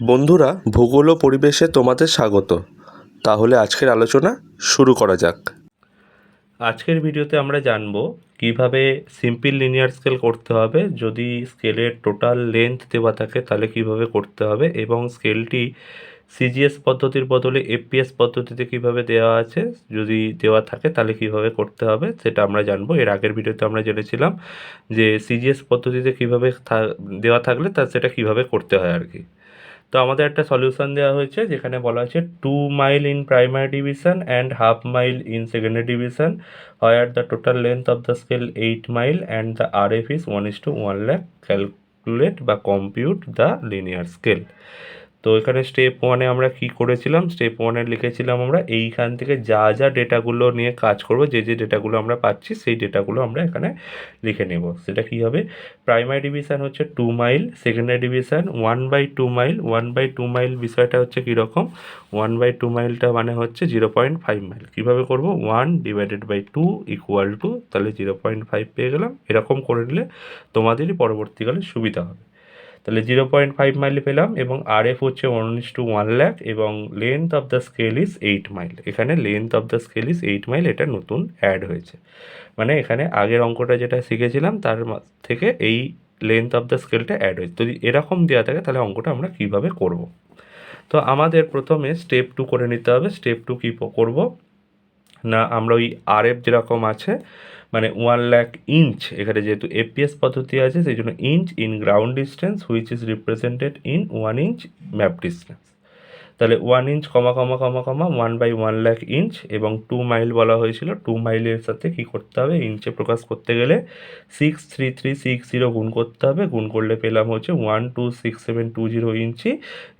বন্ধুরা, ভূগোল পরিবেশে তোমাদের স্বাগত। তাহলে আজকের আলোচনা শুরু করা যাক। আজকের ভিডিওতে আমরা জানব কীভাবে সিম্পল লিনিয়ার স্কেল করতে হবে। যদি স্কেলের টোটাল লেন্থ দেওয়া থাকে, তাহলে কীভাবে করতে হবে এবং স্কেলটি সিজিএস পদ্ধতির বদলে এপিএস পদ্ধতিতে কীভাবে দেওয়া আছে, যদি দেওয়া থাকে, তাহলে কীভাবে করতে হবে, সেটা আমরা জানব। এর আগের ভিডিওতে আমরা জেনেছিলাম যে সিজিএস পদ্ধতিতে কীভাবে দেওয়া থাকলে তা, সেটা কীভাবে করতে হয় আর কি। তো আমাদের একটা সলিউশন দেওয়া হয়েছে, যেখানে বলা হয়েছে two mile in primary division and half mile in secondary division where the total length of the scale eight mile and the R F is one is two one lakh calculate বা compute the linear scale তো এখানে step ওয়ানে আমরা কি করেছিলাম? Step ওয়ানে লিখেছিলাম আমরা এইখান থেকে যা যা ডেটাগুলো নিয়ে কাজ করব, যে যে ডেটাগুলো আমরা পাচ্ছি, সেই ডেটাগুলো আমরা এখানে লিখে নেব। সেটা কী হবে? প্রাইমারি ডিভিশন হচ্ছে two mile secondary division one by two mile one by two mile বিষয়টা হচ্ছে কীরকম? ওয়ান বাই টু মাইলটা মানে হচ্ছে জিরো পয়েন্ট ফাইভ মাইল কীভাবে করব? One divided by two equal to তাহলে জিরো পয়েন্ট ফাইভ পেয়ে গেলাম। এরকম করে নিলে তোমাদেরই পরবর্তীকালে সুবিধা হবে। তাহলে জিরো পয়েন্ট ফাইভ মাইল পেলাম এবং আর এফ হচ্ছে ইস টু ওয়ান ল্যাক এবং length of the scale is eight mile এখানে length of the scale is eight mile এটা নতুন অ্যাড হয়েছে। মানে এখানে আগের অঙ্কটা যেটা শিখেছিলাম, তার থেকে এই লেন্থ অফ দ্য স্কেলটা অ্যাড হয়েছে। যদি এরকম দেওয়া থাকে, তাহলে অঙ্কটা আমরা কীভাবে করব? তো আমাদের প্রথমে স্টেপ টু করে নিতে হবে। স্টেপ টু কী করব? না, আমরা ওই আর এফ যেরকম আছে মানে ওয়ান ল্যাক ইঞ্চ এখানে যেহেতু এপিএস পদ্ধতি আছে, সেই জন্য inch in ground distance which is represented in one inch map distance তাহলে one inch comma comma comma comma one by one lakh inch এবং টু মাইল বলা হয়েছিল। টু মাইলের সাথে কি করতে হবে? ইঞ্চে প্রকাশ করতে গেলে six three three six zero গুণ করতে হবে। গুণ করলে পেলাম হচ্ছে one two six seven two zero ইঞ্চি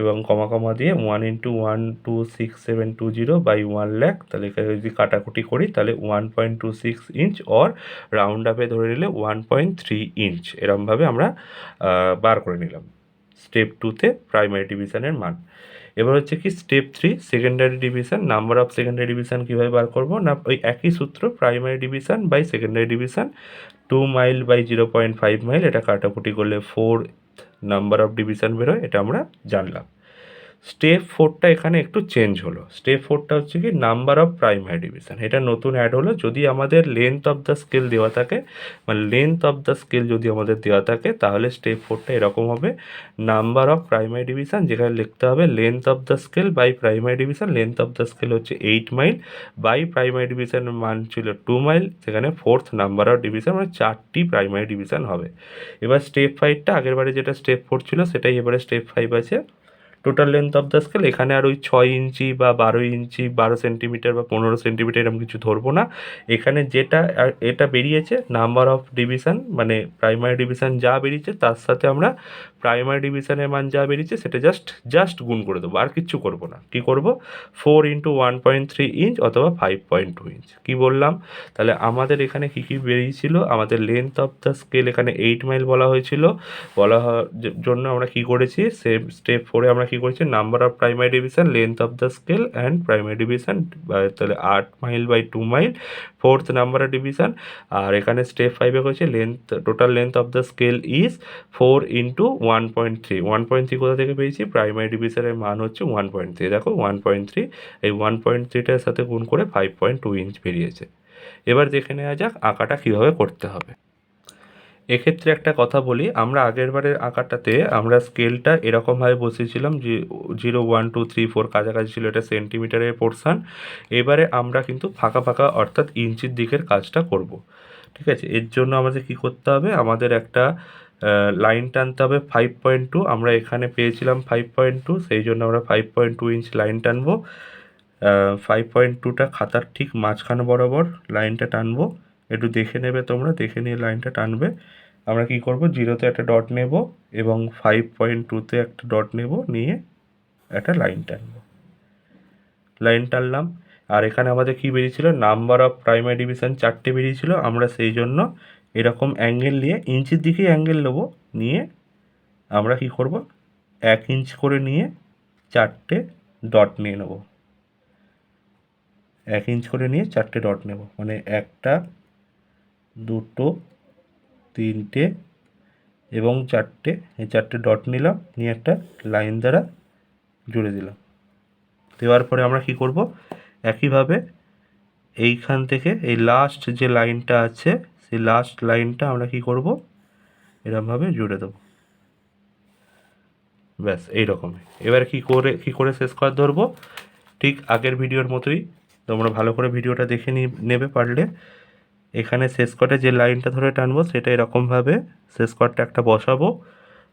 এবং কমা কমা দিয়ে one into one two six seven two zero by one lakh তাহলে যদি কাটাকুটি করি, তাহলে one point two six inch or round আপে ধরে নিলে ওয়ান পয়েন্ট থ্রি ইঞ্চ এরমভাবে আমরা বার করে নিলাম। স্টেপ টুতে প্রাইমারি ডিভিশনের মান। এবার হচ্ছে কি step three secondary division number of secondary division কীভাবে বার করব? না, ওই একই সূত্র primary division by secondary division two mile by zero point five mile এটা কাটাকুটি করলে ফোর নাম্বার অফ ডিভিশন বেরোয়, এটা আমরা জানলাম। স্টেপ ফোরটা এখানে একটু চেঞ্জ হলো। স্টেপ ফোরটা হচ্ছে কি নাম্বার অফ প্রাইমারি ডিভিশন এটা নতুন অ্যাড হলো। যদি আমাদের লেন্থ অফ দ্য স্কেল দেওয়া থাকে মানে লেন্থ অফ দ্য স্কেল যদি আমাদের দেওয়া থাকে, তাহলে স্টেপ ফোরটা এরকম হবে। নাম্বার অফ প্রাইমারি ডিভিশন যেখানে লিখতে হবে length of the scale by primary division length of the scale হচ্ছে এইট মাইল বাই প্রাইমারি ডিভিশনের মান ছিল টু মাইল সেখানে ফোর্থ নাম্বার অফ ডিভিশন মানে চারটি প্রাইমারি ডিভিশন হবে। এবার স্টেপ ফাইভটা আগের বারে যেটা স্টেপ ফোর ছিল, সেটাই এবারে স্টেপ ফাইভ আছে। Total length of the scale এখানে আর ওই ছয় ইঞ্চি বা বারো ইঞ্চি, বারো সেন্টিমিটার বা পনেরো সেন্টিমিটার এরকম কিছু ধরবো না। এখানে যেটা এটা বেরিয়েছে নাম্বার অফ ডিভিশন মানে প্রাইমারি ডিভিশন যা বেরিয়েছে, তার সাথে আমরা প্রাইমারি ডিভিশনের মান যা বেরিয়েছে, সেটা জাস্ট জাস্ট গুণ করে দেবো, আর কিচ্ছু করব না। কি করব? Four into one point three inch অথবা ফাইভ পয়েন্ট টু ইঞ্চ কী বললাম? তাহলে আমাদের এখানে কী কী বেরিয়েছিল? আমাদের লেন্থ অফ দ্য স্কেল এখানে এইট মাইল বলা হয়েছিল। বলা জন্য আমরা কি করেছি? সেম স্টেপ ফোরে আমরা কি করেছি? Number of primary division length of the scale and primary division তাহলে আট mile by two mile fourth number of division আর এখানে স্টেপ ফাইভে হয়েছে length total length of the scale is four into one point three one point three কোথা থেকে পেয়েছি? Primary ডিভিশনের মান হচ্ছে ওয়ান পয়েন্ট থ্রি দেখো ওয়ান পয়েন্ট থ্রি এই ওয়ান পয়েন্ট থ্রিটার সাথে গুণ করে ফাইভ পয়েন্ট টু ইঞ্চ বেরিয়েছে। এবার দেখে নেওয়া যাক আঁকাটা কীভাবে করতে হবে। এক্ষেত্রে একটা কথা বলি, আমরা আগের বারের আঁকাটাতে আমরা স্কেলটা এরকমভাবে বসিয়েছিলাম যে zero one two three four কাছাকাছি ছিল এটা সেন্টিমিটারের পোর্শান এবারে আমরা কিন্তু ফাঁকা ফাঁকা অর্থাৎ ইঞ্চির দিকের কাজটা করব। ঠিক আছে? এর জন্য আমাদের কি করতে হবে? আমাদের একটা লাইন টানতে হবে ফাইভ পয়েন্ট টু আমরা এখানে পেয়েছিলাম ফাইভ পয়েন্ট টু সেই জন্য আমরা five point two inch line টানবো। ফাইভ পয়েন্ট টুটা খাতার ঠিক মাঝখানে বরাবর লাইনটা টানবো। একটু দেখে নেবে তোমরা, দেখে নিয়ে লাইনটা টানবে। আমরা কি করব? জিরোতে একটা ডট নেব এবং ফাইভ পয়েন্ট টুতে একটা ডট নেব, নিয়ে একটা লাইন টানবো। লাইন টানলাম। আর এখানে আমাদের কি বেরিয়েছিল? নাম্বার অফ প্রাইমারি ডিভিশন চারটে বেরিয়েছিল। আমরা সেই জন্য এরকম অ্যাঙ্গেল নিয়ে ইঞ্চির দিকেই অ্যাঙ্গেল নেব। নিয়ে আমরা কি করব? এক ইঞ্চ করে নিয়ে চারটে ডট নিয়ে নেব। এক ইঞ্চ করে নিয়ে চারটে ডট নেব। মানে একটা দুটো, তিনটে এবং চারটে। এই চারটে ডট নিলাম, নিয়ে একটা লাইন দ্বারা জুড়ে দিলাম। দেওয়ার পরে আমরা কি করব? একইভাবে এইখান থেকে এই লাস্ট যে লাইনটা আছে, সেই লাস্ট লাইনটা আমরা কি করব? এরকমভাবে জুড়ে দেবো। ব্যাস, এইরকমই। এবার কি করে কি করে শেষ কর ধরবো? ঠিক আগের ভিডিওর মতোই। তোমরা ভালো করে ভিডিওটা দেখে নেবে পারলে। এখানে শেষ কটে যে লাইনটা ধরে টানবো সেটা এরকমভাবে শেষ কটটা একটা বসাবো।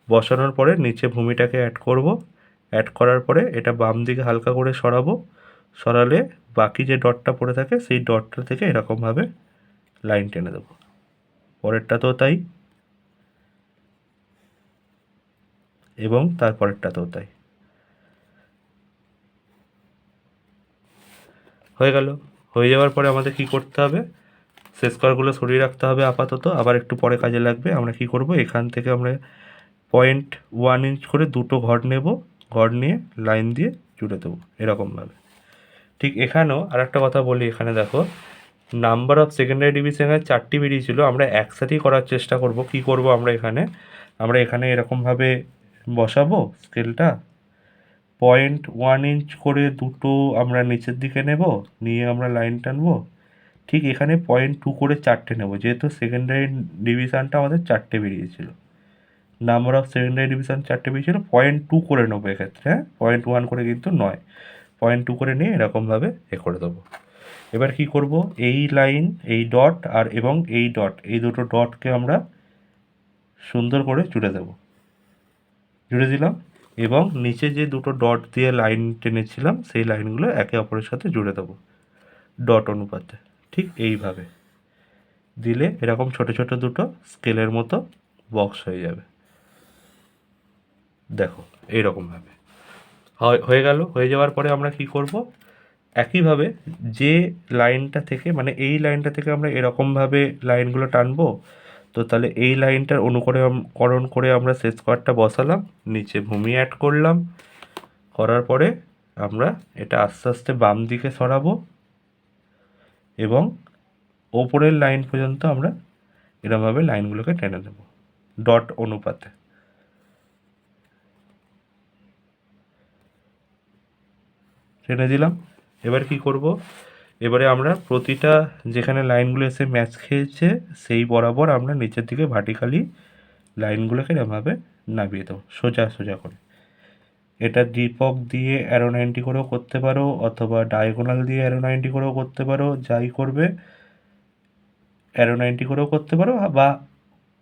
বসানোর পরে নিচে ভূমিটাকে অ্যাড করব। অ্যাড করার পরে এটা বাম দিকে হালকা করে সরাবো। সরালে বাকি যে ডটটা পড়ে থাকে সেই ডটটা থেকে এরকমভাবে লাইন টেনে দেবো। পরেরটাতেও তাই। এবং তারপরেরটাতেও তাই। হয়ে গেল। হয়ে যাওয়ার পরে আমাদের কি করতে হবে? শেষ করাগুলো সরিয়ে রাখতে হবে আপাতত। আবার একটু পরে কাজে লাগবে। আমরা কি করব? এখান থেকে আমরা পয়েন্ট ওয়ান ইঞ্চ করে দুটো ঘর নেব। ঘর নিয়ে লাইন দিয়ে জুড়ে দেবো। এরকমভাবে ঠিক এখানেও আর একটা কথা বলি এখানে দেখো। নাম্বার অফ সেকেন্ডারি ডিভিশনের চারটি বেরিয়েছিল আমরা একসাথেই করার চেষ্টা করব। কি করব আমরা এখানে? আমরা এখানে এরকমভাবে বসাবো স্কেলটা পয়েন্ট ওয়ান ইঞ্চ করে দুটো আমরা নিচের দিকে নেব। নিয়ে আমরা লাইন টানবো। ঠিক এখানে পয়েন্ট টু করে চারটে নেব, যেহেতু সেকেন্ডারি ডিভিশনটা আমাদের চারটে বেরিয়েছিল। নাম্বার অফ সেকেন্ডারি ডিভিশন চারটে বেরিয়েছিল পয়েন্ট টু করে নেব এক্ষেত্রে হ্যাঁ? পয়েন্ট ওয়ান করে কিন্তু নয়। পয়েন্ট টু করে নিয়ে এরকমভাবে এ করে দেবো। এবার কি করব? এই লাইন এই ডট আর এবং এই ডট এই দুটো ডটকে আমরা সুন্দর করে জুড়ে দেব। জুড়ে দিলাম এবং নিচে যে দুটো ডট দিয়ে লাইন টেনেছিলাম, সেই লাইনগুলো একে অপরের সাথে জুড়ে দেবো। ডট অনুপাতে। ঠিক এইভাবে। দিলে এরকম ছোট ছোট দুটো স্কেলের মতো বক্স হয়ে যাবে। দেখো এইরকমভাবে হয়- গেল, হয়ে যাওয়ার পরে আমরা কি করব? একইভাবে যে লাইনটা থেকে মানে এই লাইনটা থেকে আমরা এরকমভাবে লাইনগুলো টানবো, তো তাহলে এই লাইনটার অনুকরণ করে আমরা শেষ কার্ডটা বসালাম, নিচে ভূমি অ্যাড করলাম, করার পরে আমরা এটা আস্তে আস্তে বাম দিকে সরাবো। এবং ওপরের লাইন পর্যন্ত আমরা এরমভাবে লাইনগুলোকে টেনে দেব ডট অনুপাতে। টেনে দিলাম। এবার কি করব? এবারে আমরা প্রতিটা যেখানে লাইনগুলো এসে ম্যাচ খেয়েছে, সেই বরাবর আমরা নিচের দিকে ভার্টিক্যালি লাইনগুলোকে এরমভাবে নামিয়ে দেবো, সোজা সোজা করে। এটা দীপক দিয়ে অ্যারো নাইনটি করেও করতে পারো, অথবা ডায়াগোনাল দিয়ে অ্যারো নাইনটি করেও করতে পারো, যাই করবে অ্যারো নাইনটি করেও করতে পারো, বা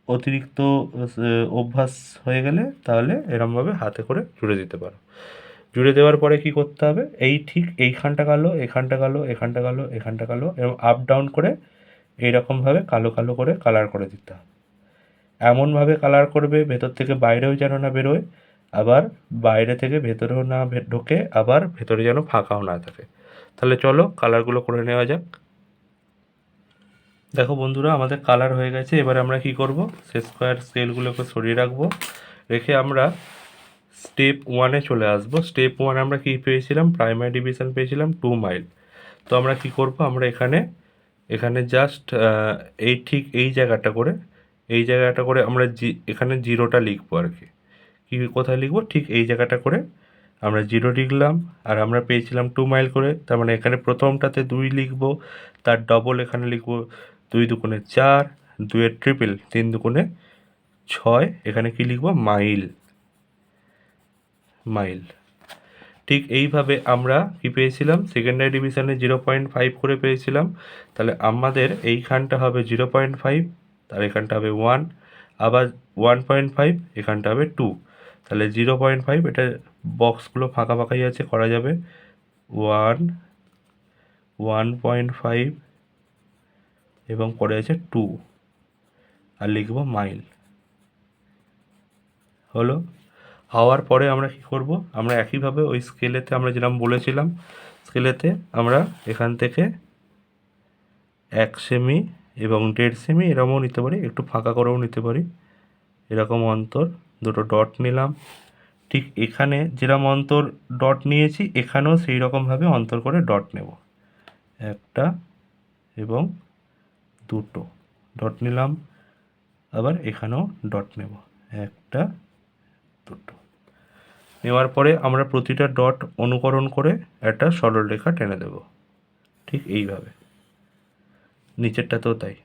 অতিরিক্ত অভ্যাস হয়ে গেলে তাহলে এরমভাবে হাতে করে জুড়ে দিতে পারো। জুড়ে দেওয়ার পরে কি করতে হবে? এই ঠিক এইখানটা কালো, এখানটা কালো এখানটা কালো এখানটা কালো, এবং আপ ডাউন করে এইরকমভাবে কালো কালো করে কালার করে দিতে হবে। এমনভাবে কালার করবে, ভেতর থেকে বাইরেও যেন না বেরোয় আবার বাইরে থেকে ভেতরেও না ঢোকে, আবার ভেতরে যেন ফাঁকাও না থাকে। তাহলে চলো কালারগুলো করে নেওয়া যাক। দেখো বন্ধুরা, আমাদের কালার হয়ে গেছে। এবার আমরা কি করব? সে স্কোয়ার স্কেলগুলোকে সরিয়ে রাখব। রেখে আমরা স্টেপ ওয়ানে চলে আসব। স্টেপ ওয়ান আমরা কি পেয়েছিলাম? প্রাইমারি ডিভিশন পেয়েছিলাম টু মাইল তো আমরা কি করব? আমরা এখানে এখানে জাস্ট এই ঠিক এই জায়গাটা করে, এই জায়গাটা করে আমরা জি এখানে জিরোটা লিখব আর কি। কি কোথায় লিখব? ঠিক এই জায়গাটা করে আমরা জিরো লিখলাম আর আমরা পেয়েছিলাম টু মাইল করে। তার মানে এখানে প্রথমটাতে দুই লিখব, তার ডবল এখানে লিখব দুই দুগুণে চার দুয়ের ট্রিপল তিন দুগুণে ছয়। এখানে কি লিখব? মাইল মাইল ঠিক এইভাবে আমরা কি পেয়েছিলাম? সেকেন্ডারি ডিভিশনে জিরো পয়েন্ট ফাইভ করে পেয়েছিলাম। তাহলে আমাদের এইখানটা হবে জিরো পয়েন্ট ফাইভ আর এখানটা হবে ওয়ান আবার ওয়ান পয়েন্ট ফাইভ এখানটা হবে টু তাহলে জিরো পয়েন্ট ফাইভ, এটা বক্সগুলো ফাঁকা ফাঁকাই আছে, করা যাবে। ওয়ান ওয়ান পয়েন্ট ফাইভ এবং পরে আছে টু। আর লিখব মাইল। হলো? হওয়ার পরে আমরা কি করব? আমরা একইভাবে ওই স্কেলেতে আমরা যেরকম বলেছিলাম, স্কেলেতে আমরা এখান থেকে এক সেমি এবং দেড় সেমি এরকমও নিতে পারি, একটু ফাঁকা করেও নিতে পারি। এরকম অন্তর। দুটো ডট নিলাম। ঠিক এখানে যেরকম অন্তর ডট নিয়েছি, এখানেও সেই রকমভাবে অন্তর করে ডট নেব। একটা এবং দুটো ডট নিলাম, আবার এখানেও ডট নেব। একটা, দুটো। নেওয়ার পরে আমরা প্রতিটা ডট অনুকরণ করে একটা সরলরেখা টেনে দেব। ঠিক এইভাবে। নিচেরটাতেও তাই।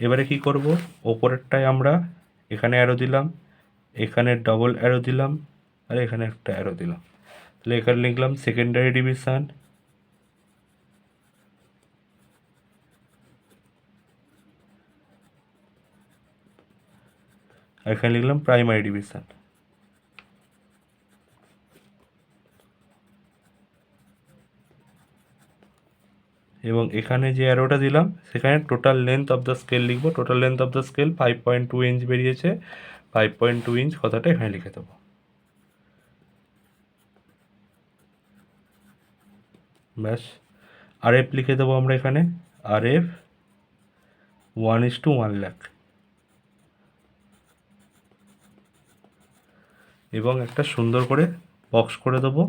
এবারে কি করব? ওপরেরটায় আমরা এখানে অ্যারো দিলাম, এখানে ডবল অ্যারো দিলাম, আর এখানে একটা অ্যারো দিলাম। তাহলে এখানে লিখলাম সেকেন্ডারি ডিভিশন এখানে লিখলাম প্রাইমারি ডিভিশন এবং এখানে যে অ্যারোটা দিলাম, সেখানে total length of the scale লিখব। Total length of the scale five point two inch বেরিয়েছে। ফাইভ পয়েন্ট টু ইঞ্চ কথাটা এখানে লিখে দেবো। ব্যাস। আর এফ লিখে দেবো আমরা এখানে। R F one is to one lakh এবং একটা সুন্দর করে বক্স করে দেবো।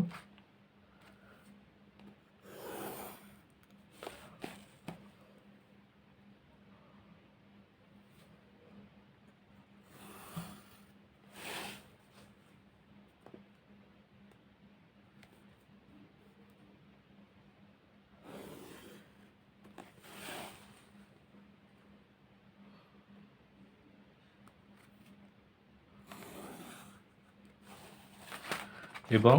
এবং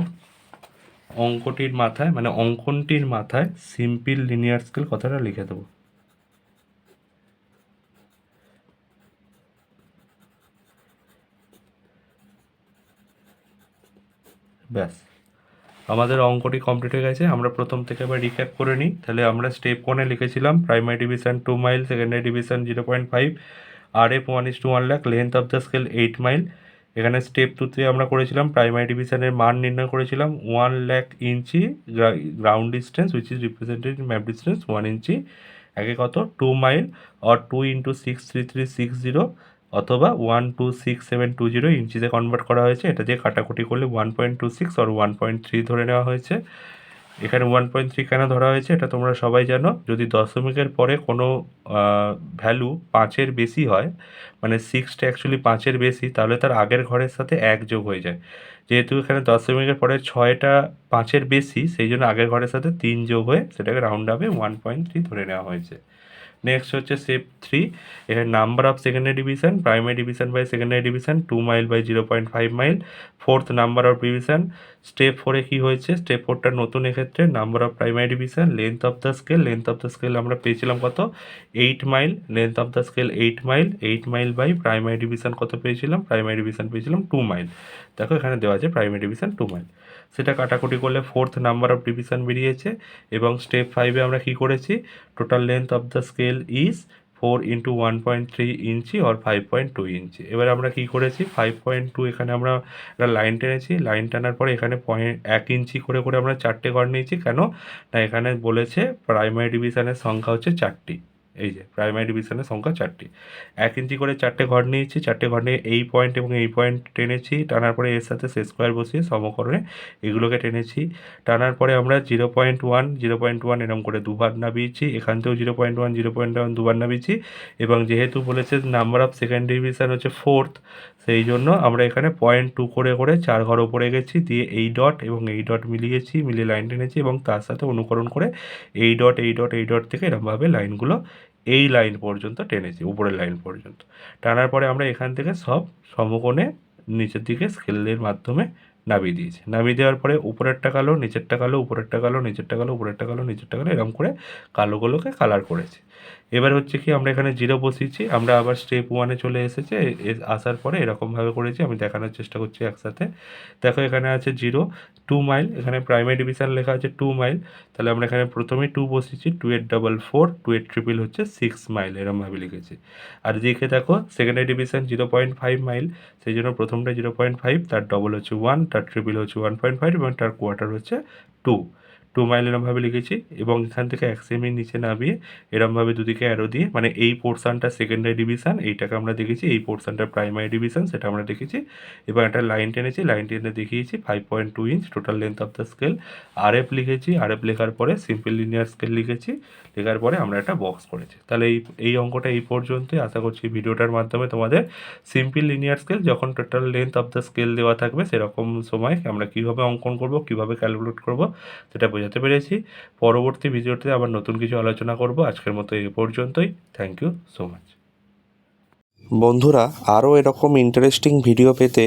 অঙ্কটির মাথায় মানে অঙ্কনটির মাথায় সিম্পল লিনিয়ার স্কেল কথাটা লিখে দেবো। ব্যাস। আমাদের অঙ্কটি কমপ্লিট হয়ে গেছে। আমরা প্রথম থেকে আবার রিক্যাপ করে নিই। তাহলে আমরা স্টেপ ওয়ানে লিখেছিলাম primary division two mile secondary division zero point five R F one is to one lakh length of the scale eight mile এখানে স্টেপ টুতে আমরা করেছিলাম প্রাইমারি ডিভিশনের মান নির্ণয় করেছিলাম one lakh inch ground distance which is represented in map distance one ইঞ্চি, একে কত? Two mile or two into six three three six zero অথবা one two six seven two zero ইঞ্চিতে কনভার্ট করা হয়েছে। এটা দিয়ে কাটাকুটি করলে ওয়ান পয়েন্ট টু সিক্স আর ওয়ান পয়েন্ট থ্রি ধরে নেওয়া হয়েছে। এখানে ওয়ান পয়েন্ট থ্রি কেন ধরা হয়েছে? এটা তোমরা সবাই জানো। যদি দশমিকের পরে কোনো ভ্যালু পাঁচের বেশি হয় মানে সিক্সটা অ্যাকচুয়ালি পাঁচের বেশি, তাহলে তার আগের ঘরের সাথে এক যোগ হয়ে যায়। যেহেতু এখানে দশমিকের পরে ছয়টা পাঁচের বেশি, সেই জন্য আগের ঘরের সাথে তিন যোগ হয়ে সেটাকে রাউন্ড আপে ওয়ান পয়েন্ট থ্রি ধরে নেওয়া হয়েছে। নেক্সট হচ্ছে সেপ থ্রি এখানে number of secondary division primary division by secondary division two mile by zero point five mile fourth number of division step ফোরে কী হয়েছে? স্টেপ ফোরটা নতুন এক্ষেত্রে number of primary division length of the scale length of the scale আমরা পেয়েছিলাম কত? Eight mile length of the scale eight mile eight mile by primary division কত পেয়েছিলাম? প্রাইমারি ডিভিশন পেয়েছিলাম টু মাইল দেখো এখানে দেওয়া আছে প্রাইমারি ডিভিশন টু মাইল সেটা কাটাকুটি করলে ফোর্থ নাম্বার অফ ডিভিশন বেরিয়েছে এবং স্টেপ ফাইভে আমরা কী করেছি? Total length of the scale is four into one point three inch or five point two inch. এবার আমরা কী করেছি? ফাইভ পয়েন্ট টু এখানে আমরা একটা লাইন টেনেছি। লাইন টানার পরে এখানে পয়েন্ট এক ইঞ্চি করে করে আমরা চারটে ঘর নিয়েছি। কেন? না, এখানে বলেছে প্রাইমারি ডিভিশনের সংখ্যা হচ্ছে চারটি। এই যে প্রাইমারি ডিভিশনের সংখ্যা চারটি। এক ইঞ্চি করে চারটে ঘর নিয়েছি, চারটে ঘর নিয়ে এই পয়েন্ট এবং এই পয়েন্ট টেনেছি, টানার পরে এর সাথে সে স্কোয়ার বসিয়ে সমকরণে এগুলোকে টেনেছি। টানার পরে আমরা zero point one zero point one এরকম করে দুবার নামিয়েছি, এখান থেকেও zero point one zero point one দুবার নামিয়েছি এবং যেহেতু বলেছে নাম্বার অফ সেকেন্ড ডিভিশন হচ্ছে ফোর্থ সেই জন্য আমরা এখানে পয়েন্ট টু করে করে চার ঘর ওপরে গেছি, দিয়ে এই ডট এবং এই ডট মিলিয়েছি, মিলিয়ে লাইন টেনেছি এবং তার সাথে অনুকরণ করে এই ডট এই ডট এই ডট থেকে এরকমভাবে লাইনগুলো এই লাইন পর্যন্ত টেনেছি, উপরের লাইন পর্যন্ত। টানার পরে আমরা এখান থেকে সব সমকোণে নিচের দিকে স্কেলের মাধ্যমে নামিয়ে দিয়েছি। নামিয়ে দেওয়ার পরে উপরেরটা কালো, নিচেরটা কালো, উপরেরটা কালো, নিচেরটা কালো, উপরেরটা কালো, নিচেরটা কালো, এরকম করে কালোগুলোকে কালার করেছি। এবার হচ্ছে কি আমরা এখানে জিরো বসিয়েছি, আমরা আবার স্টেপ ওয়ানে চলে এসেছে আসার পরে এরকমভাবে করেছি, আমি দেখানোর চেষ্টা করছি একসাথে। দেখো এখানে আছে জিরো টু মাইল এখানে প্রাইমারি ডিভিশন লেখা আছে টু মাইল তাহলে আমরা এখানে প্রথমেই টু বসিয়েছি two eight double four two eight triple হচ্ছে সিক্স মাইল এরমভাবে লিখেছি। আর দিকে দেখো secondary division zero point five mile সেই জন্য প্রথমটা জিরো পয়েন্ট ফাইভ তার ডবল হচ্ছে ওয়ান তার ট্রিপল হচ্ছে ওয়ান পয়েন্ট ফাইভ এবং তার কোয়ার্টার হচ্ছে টু টু মাইল এরমভাবে লিখেছি এবং এখান থেকে এক সেমি নিচে নামিয়ে এরমভাবে দুদিকে অ্যারো দিয়ে মানে এই পোর্শনটা সেকেন্ডারি ডিভিশন এইটাকে আমরা দেখেছি, এই পোর্শনটা প্রাইমারি ডিভিশন সেটা আমরা দেখেছি। এবং একটা লাইন টেনেছি লাইন টেনে দেখিয়েছি five point two inch total length of the scale R F লিখেছি আর এফ লেখার পরে সিম্পল লিনিয়ার স্কেল লিখেছি, লেখার পরে আমরা একটা বক্স করেছি। তাহলে এই এই অঙ্কটা এই পর্যন্তই। আশা করছি ভিডিওটার মাধ্যমে তোমাদের সিম্পল লিনিয়ার স্কেল যখন total length of the scale দেওয়া থাকবে, সেরকম সময় আমরা কীভাবে অঙ্কন করব, কীভাবে ক্যালকুলেট করব, সেটা বোঝাতে পেরেছি। পরবর্তী ভিডিওতে আবার নতুন কিছু আলোচনা করব। আজকের মতো এই পর্যন্তই। থ্যাংক ইউ সো মাচ বন্ধুরা, আরও এরকম ইন্টারেস্টিং ভিডিও পেতে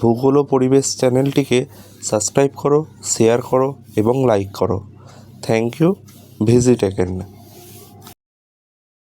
ভূগোল পরিবেশ চ্যানেলটিকে সাবস্ক্রাইব করো শেয়ার করো এবং লাইক করো। Thank you visit again